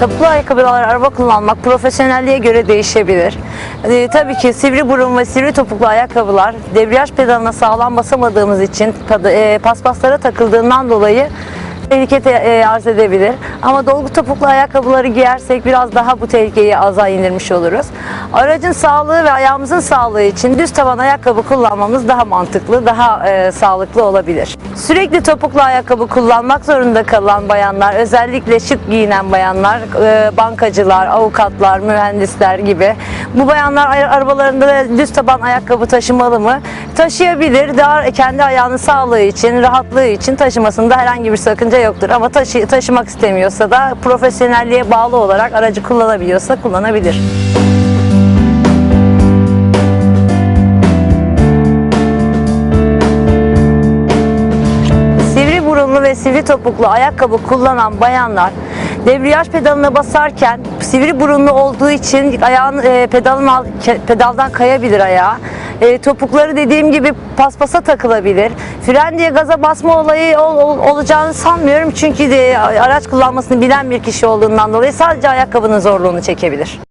Topuklu ayakkabılar araba kullanmak profesyonelliğe göre değişebilir. Ee, tabii ki sivri burun ve sivri topuklu ayakkabılar debriyaj pedalına sağlam basamadığımız için e, paspaslara takıldığından dolayı tehlike te- e, arz edebilir. Ama dolgu topuklu ayakkabıları giyersek biraz daha bu tehlikeyi aza indirmiş oluruz. Aracın sağlığı ve ayağımızın sağlığı için düz taban ayakkabı kullanmamız daha mantıklı, daha e, sağlıklı olabilir. Sürekli topuklu ayakkabı kullanmak zorunda kalan bayanlar, özellikle şık giyinen bayanlar, e, bankacılar, avukatlar, mühendisler gibi bu bayanlar ay- arabalarında da düz taban ayakkabı taşımalı mı? Taşıyabilir. Daha kendi ayağının sağlığı için, rahatlığı için taşımasında herhangi bir sakınca yoktur. Ama taşı, taşımak istemiyorsa da profesyonelliğe bağlı olarak aracı kullanabiliyorsa kullanabilir. Sivri topuklu ayakkabı kullanan bayanlar debriyaj pedalına basarken sivri burunlu olduğu için ayağın e, pedalın al- pedaldan kayabilir ayağı. E, topukları dediğim gibi paspasa takılabilir. Fren diye gaza basma olayı ol- ol- olacağını sanmıyorum çünkü de araç kullanmasını bilen bir kişi olduğundan dolayı sadece ayakkabının zorluğunu çekebilir.